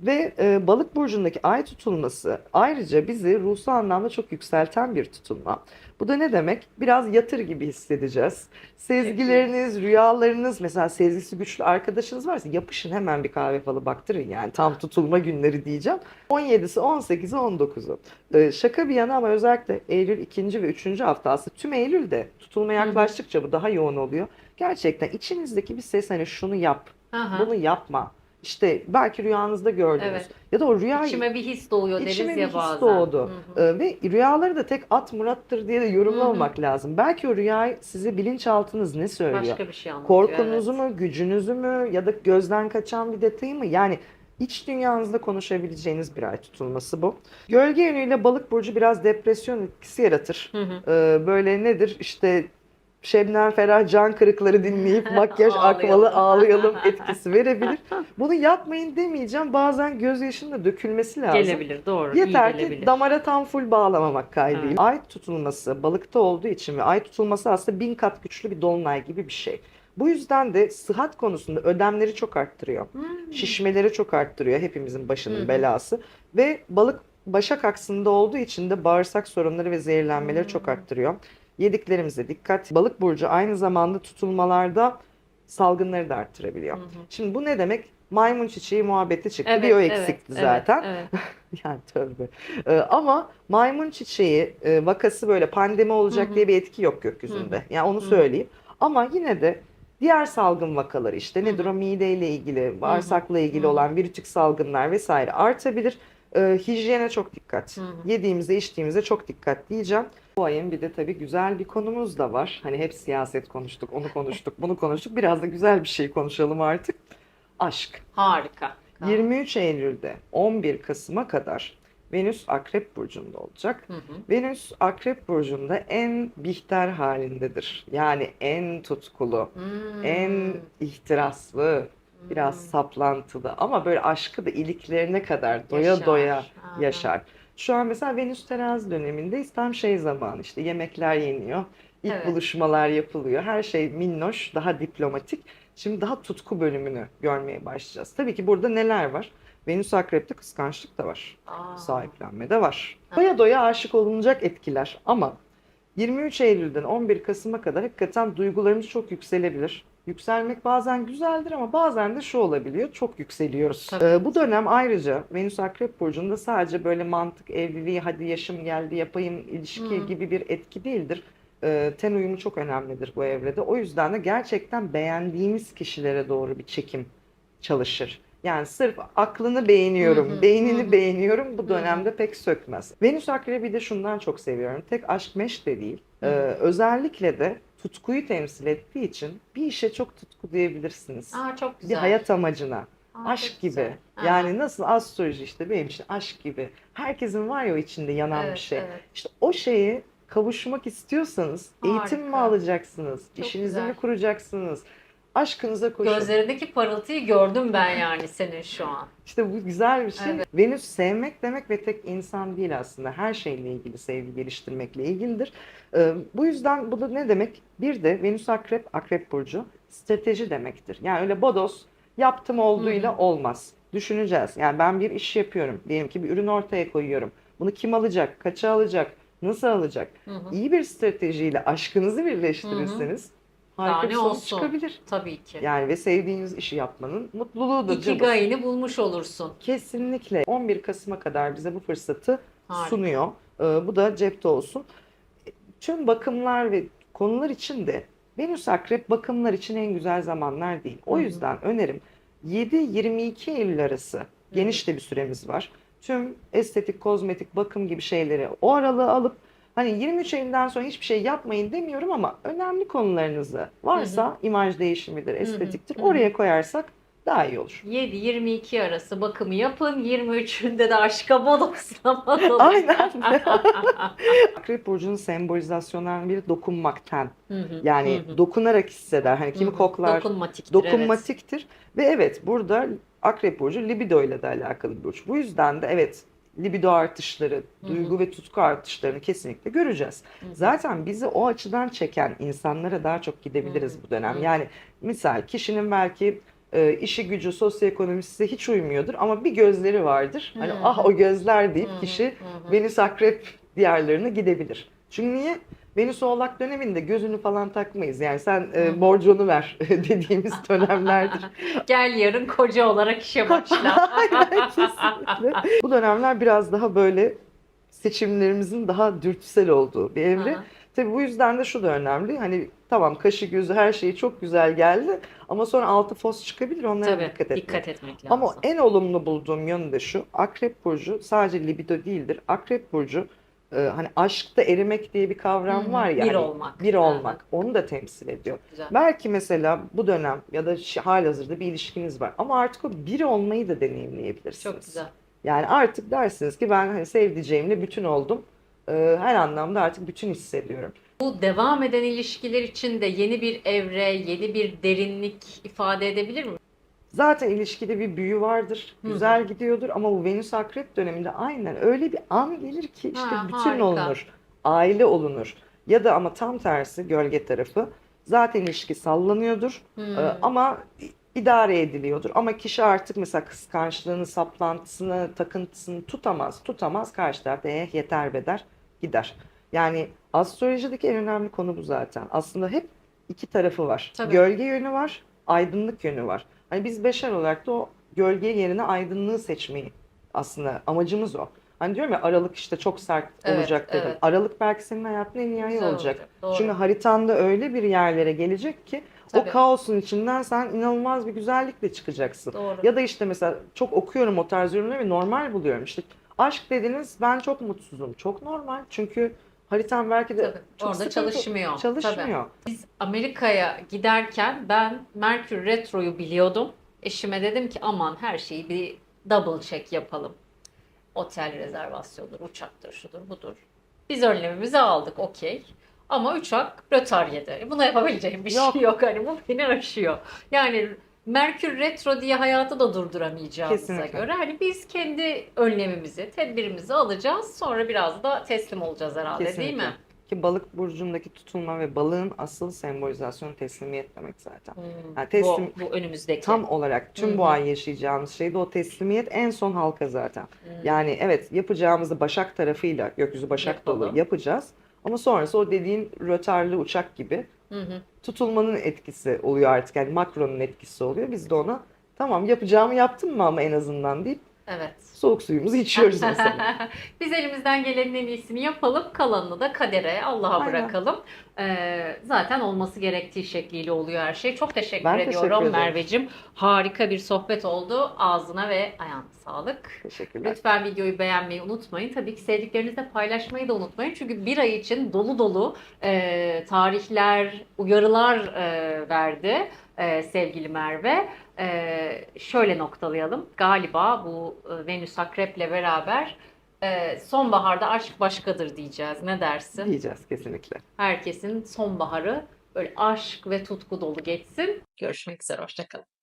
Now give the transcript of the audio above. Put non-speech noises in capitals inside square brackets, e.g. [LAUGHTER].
Ve e, balık burcundaki ay tutulması ayrıca bizi ruhsal anlamda çok yükselten bir tutulma. Bu da ne demek? Biraz yatır gibi hissedeceğiz. Sezgileriniz, rüyalarınız, mesela sezgisi güçlü arkadaşınız varsa yapışın hemen bir kahve falı baktırın yani tam tutulma günleri diyeceğim. 17'si, 18'i, 19'u. Ee, şaka bir yana ama özellikle Eylül 2. ve 3. hafta aslında tüm Eylül'de tutulma yaklaştıkça bu daha yoğun oluyor. Gerçekten içinizdeki bir ses hani şunu yap, Aha. bunu yapma. İşte belki rüyanızda gördünüz. Evet. Ya da o rüya İçime bir his doğuyor deriz İçime bir ya his bazen. doğdu. Hı hı. Ee, ve rüyaları da tek at murattır diye de yorumlamamak lazım. Belki o rüyayı size bilinçaltınız ne söylüyor? Başka bir şey anlatıyor. Korkunuzu evet. mu, gücünüzü mü ya da gözden kaçan bir detayı mı? Yani iç dünyanızda konuşabileceğiniz bir ay tutulması bu. Gölge yönüyle balık burcu biraz depresyon etkisi yaratır. Hı hı. Ee, böyle nedir? İşte Şebnem Ferah can kırıkları dinleyip [LAUGHS] makyaj akmalı [LAUGHS] ağlayalım etkisi verebilir. [LAUGHS] Bunu yapmayın demeyeceğim. Bazen gözyaşının da dökülmesi lazım. Gelebilir doğru. iyi Yeter ki gelebilir. damara tam full bağlamamak kaydıyla. Evet. Ay tutulması balıkta olduğu için ve ay tutulması aslında bin kat güçlü bir dolunay gibi bir şey. Bu yüzden de sıhhat konusunda ödemleri çok arttırıyor. Hmm. Şişmeleri çok arttırıyor hepimizin başının belası. Ve balık başak aksında olduğu için de bağırsak sorunları ve zehirlenmeleri Hmm. çok arttırıyor. Yediklerimize dikkat. Balık burcu aynı zamanda tutulmalarda salgınları da arttırabiliyor. Hı hı. Şimdi bu ne demek? Maymun çiçeği muhabbeti çıktı. Evet, bir o evet, eksikti evet, zaten. evet. [LAUGHS] Yani tövbe. Ee, ama maymun çiçeği e, vakası böyle pandemi olacak Hı hı. diye bir etki yok gökyüzünde. Hı hı. Yani onu Hı. söyleyeyim. Ama yine de diğer salgın vakaları işte nedir Hı o mideyle ilgili, bağırsakla ilgili Hı hı. olan virütik salgınlar vesaire artabilir. Ee, hijyene çok dikkat. Hı hı. Yediğimize içtiğimize çok dikkat diyeceğim. Bu ayın bir de tabii güzel bir konumuz da var. Hani hep siyaset konuştuk, onu konuştuk, bunu konuştuk. Biraz da güzel bir şey konuşalım artık. Aşk. Harika. 23 Eylül'de 11 Kasım'a kadar Venüs Akrep Burcu'nda olacak. Hı hı. Venüs Akrep Burcu'nda en bihter halindedir. Yani en tutkulu, Hmm. en ihtiraslı, biraz Hmm. saplantılı ama böyle aşkı da iliklerine kadar doya Yaşar. doya yaşar. Şu an mesela Venüs terazi dönemindeyiz. Tam şey zamanı işte yemekler yeniyor. ilk Evet. buluşmalar yapılıyor. Her şey minnoş, daha diplomatik. Şimdi daha tutku bölümünü görmeye başlayacağız. Tabii ki burada neler var? Venüs Akrep'te kıskançlık da var. Aa. Sahiplenme de var. Ha. Doya doya aşık olunacak etkiler ama 23 Eylül'den 11 Kasım'a kadar hakikaten duygularımız çok yükselebilir. Yükselmek bazen güzeldir ama bazen de şu olabiliyor. Çok yükseliyoruz. Ee, bu dönem ayrıca Venüs Akrep Burcu'nda sadece böyle mantık, evliliği, hadi yaşım geldi yapayım ilişki Hı. gibi bir etki değildir. Ee, ten uyumu çok önemlidir bu evrede. O yüzden de gerçekten beğendiğimiz kişilere doğru bir çekim çalışır. Yani sırf aklını beğeniyorum, Hı hı, beynini hı hı. beğeniyorum bu dönemde pek sökmez. Venüs Akrebi de şundan çok seviyorum. Tek aşk meş de değil. Ee, özellikle de tutkuyu temsil ettiği için bir işe çok tutku diyebilirsiniz. Aa, çok Bir güzel. hayat amacına. Aa, Aşk gibi. güzel. Aha. Yani nasıl astroloji işte benim için aşk gibi. Herkesin var ya o içinde yanan Evet, bir şey. evet. İşte o şeye kavuşmak istiyorsanız eğitim mi Harika. alacaksınız? Çok İşinizi güzel. mi kuracaksınız? Aşkınıza koşun. Gözlerindeki parıltıyı gördüm ben yani senin şu an. İşte bu güzel bir şey. Evet. Venüs sevmek demek ve tek insan değil aslında. Her şeyle ilgili sevgi geliştirmekle ilgilidir. Ee, bu yüzden bu da ne demek? Bir de Venüs Akrep, Akrep Burcu strateji demektir. Yani öyle bodos yaptım olduğuyla Hı hı. olmaz. Düşüneceğiz. Yani ben bir iş yapıyorum. Diyelim ki bir ürün ortaya koyuyorum. Bunu kim alacak? Kaça alacak? Nasıl alacak? Hı hı. İyi bir stratejiyle aşkınızı birleştirirseniz harika Daha bir ne sonuç olsun? çıkabilir. Tabii ki. Yani ve sevdiğiniz işi yapmanın mutluluğudur. İkigayını bulmuş olursun. Kesinlikle 11 Kasım'a kadar bize bu fırsatı Harika. sunuyor. Ee, bu da cepte olsun. Tüm bakımlar ve konular için de Venüs Akrep bakımlar için en güzel zamanlar değil. O Hı hı. yüzden önerim 7-22 Eylül arası geniş de bir süremiz var. Tüm estetik, kozmetik, bakım gibi şeyleri o aralığı alıp hani 23 Eylül'den sonra hiçbir şey yapmayın demiyorum ama önemli konularınızı varsa imaj değişimidir, estetiktir hı hı. oraya koyarsak daha iyi olur. 7-22 arası bakımı yapın. 23'ünde de aşka bodoslamalı. [LAUGHS] Aynen. [LAUGHS] Akrep burcunun sembolizasyonlarından biri dokunmak ten. Hı hı, Yani hı hı. dokunarak hisseder. Hani kimi Hı hı. koklar, Dokunmatiktir, dokunmatiktir. Ve evet burada Akrep burcu libido ile de alakalı bir burç. Bu yüzden de evet libido artışları, duygu ve tutku artışlarını kesinlikle göreceğiz. evet. Hı hı. Zaten bizi o açıdan çeken insanlara daha çok gidebiliriz Hı hı. bu dönem. Hı hı. Yani misal kişinin belki e, işi gücü, sosyoekonomisi hiç uymuyordur ama bir gözleri vardır. Hani Hı hı. ah o gözler deyip Hı hı, kişi hı hı. Venüs Akrep diyarlarına gidebilir. Çünkü niye? Venüs Oğlak döneminde gözünü falan takmayız. Yani sen e, borcunu ver [LAUGHS] dediğimiz dönemlerdir. [LAUGHS] Gel yarın koca olarak işe [LAUGHS] başla. Aynen, kesinlikle. Bu dönemler biraz daha böyle seçimlerimizin daha dürtüsel olduğu bir evre. Aha. Tabii bu yüzden de şu da önemli. Hani tamam kaşı gözü her şeyi çok güzel geldi ama sonra altı fos çıkabilir onlara Tabii dikkat etmek. dikkat etmek lazım. Ama en olumlu bulduğum yönü de şu. Akrep burcu sadece libido değildir. Akrep burcu e, hani aşkta erimek diye bir kavram hı, var ya. bir hani olmak. Bir olmak. Onu da temsil ediyor. Güzel. Belki mesela bu dönem ya da halihazırda bir ilişkiniz var ama artık o bir olmayı da deneyimleyebilirsiniz. Çok güzel. Yani artık dersiniz ki ben hani sevdiceğimle bütün oldum. Ee, her anlamda artık bütün hissediyorum. Bu devam eden ilişkiler için de yeni bir evre, yeni bir derinlik ifade edebilir mi? Zaten ilişkide bir büyü vardır. Güzel gidiyordur ama bu Venüs Akrep döneminde aynen öyle bir an gelir ki işte Ha, bütün harika. olunur. Aile olunur. Ya da ama tam tersi gölge tarafı zaten ilişki sallanıyordur. Hmm. Ama idare ediliyordur. Ama kişi artık mesela kıskançlığını, saplantısını, takıntısını tutamaz. Tutamaz. Karşı tarafta eh yeter be der, gider. Yani astrolojideki en önemli konu bu zaten. Aslında hep iki tarafı var. Tabii. Gölge yönü var, aydınlık yönü var. Hani biz beşer olarak da o gölge yerine aydınlığı seçmeyi aslında amacımız o. Hani diyorum ya aralık işte çok sert Evet, olacak dedim. evet. Aralık belki senin hayatın en iyi ayı olacak. Doğru. Çünkü haritanda öyle bir yerlere gelecek ki Tabii. o kaosun içinden sen inanılmaz bir güzellikle çıkacaksın. Doğru. Ya da işte mesela çok okuyorum o tarz ürünleri ve normal buluyorum. İşte aşk dediniz ben çok mutsuzum. Çok normal. Çünkü haritam belki de Tabii, çok orada sıkıntı- çalışmıyor. Çalışmıyor. Biz Amerika'ya giderken ben Merkür Retro'yu biliyordum. Eşime dedim ki aman her şeyi bir double check yapalım. Otel rezervasyonudur, uçaktır, şudur, budur. Biz önlemimizi aldık, okey. Ama uçak rötar yedi. Buna yapabileceğim bir Yok. şey yok. Hani bu beni aşıyor. Yani Merkür Retro diye hayatı da durduramayacağımıza Kesinlikle. göre hani biz kendi önlemimizi, tedbirimizi alacağız. Sonra biraz da teslim olacağız herhalde değil Kesinlikle. mi? Ki balık burcundaki tutulma ve balığın asıl sembolizasyonu teslimiyet demek zaten. Hmm, Yani teslim- bu, bu önümüzdeki. Tam olarak tüm Hı bu ay yaşayacağımız şey de o teslimiyet en son halka zaten. Hmm. Yani evet yapacağımızı Başak tarafıyla gökyüzü Başak dolu Yapalım. yapacağız. Ama sonrası o dediğin rötarlı uçak gibi Hı hı. Tutulmanın etkisi oluyor artık. Yani makronun etkisi oluyor. Biz de ona tamam yapacağımı yaptım mı ama en azından deyip Evet. soğuk suyumuzu içiyoruz mesela. [LAUGHS] Biz elimizden gelenin en iyisini yapalım. Kalanını da kadere, Allah'a bırakalım. Ee, zaten olması gerektiği şekliyle oluyor her şey. Çok teşekkür Ben teşekkür ediyorum ederim. Merveciğim. Harika bir sohbet oldu. Ağzına ve ayağına sağlık. Teşekkürler. Lütfen videoyu beğenmeyi unutmayın. Tabii ki sevdiklerinizle paylaşmayı da unutmayın. Çünkü bir ay için dolu dolu e, tarihler, uyarılar e, verdi e, sevgili Merve. E, şöyle noktalayalım. Galiba bu e, Venüs Akrep'le beraber e, sonbaharda aşk başkadır diyeceğiz. Ne dersin? Diyeceğiz kesinlikle. Herkesin sonbaharı böyle aşk ve tutku dolu geçsin. Görüşmek üzere. Hoşçakalın.